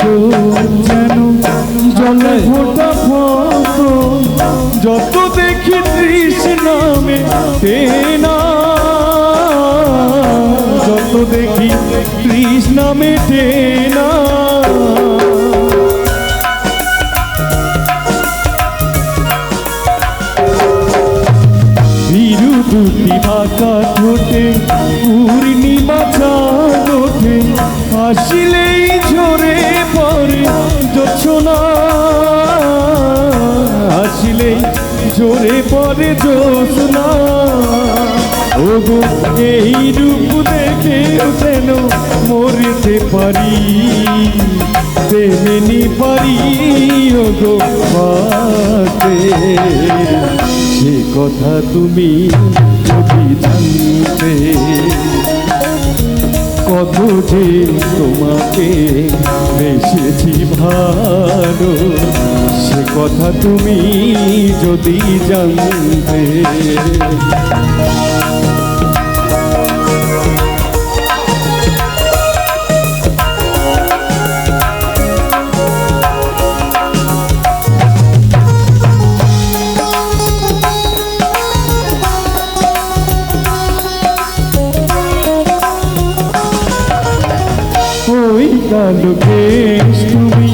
চোখ যেন জলে ফোটা ফটো যত দেখি তৃষ্ণামে না। যত দেখি তৃষ্ণা মেটে না। দুটি বাঁকা ঠোঁটে পূর্ণিমা চাঁদ ওঠে। হাসিলেই ঝরে পড়ে জোছনা হাসিলেই ঝরে পড়ে জোছনা ওগো, এই রূপ দেখে যেন মরতে পারি। তেমনি পারি, ওগো পাতে সে কথা তুমি যদি জানতে, কত যে তোমাকে এসেছি ভালো। সে কথা তুমি যদি জানতে ওই কালকে তুমি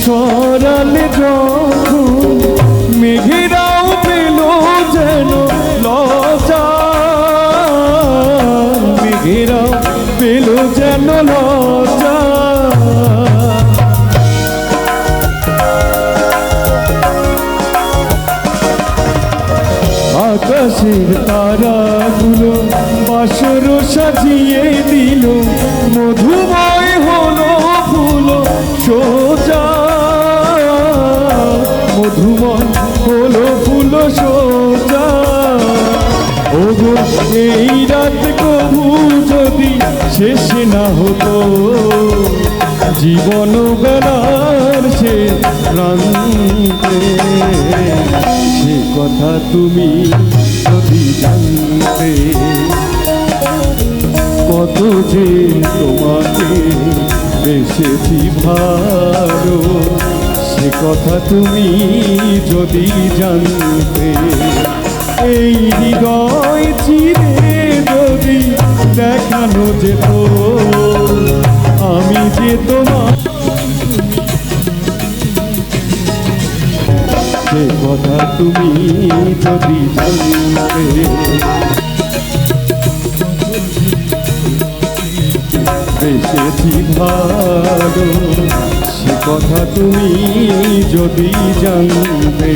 ছড়ালে যখন মেঘেরাও পেল যেন লজা মেঘেরাও পেল যেন লজা আকাশের তারাগুলো বাসর সাজিয়ে দিল মধুময় ওগো এই রাত কবু যদি শেষ না হতো, জীবন বেলার সে প্রান্তে, সে কথা তুমি যদি জানতে, কত যে তোমাকে বেসেছি ভালো, সে কথা তুমি যদি জানতে, এই হৃদয় যেত আমি যে তোমার সে কথা তুমি যদি জানতে বেসেছি ভালো, সে কথা তুমি যদি জানতে।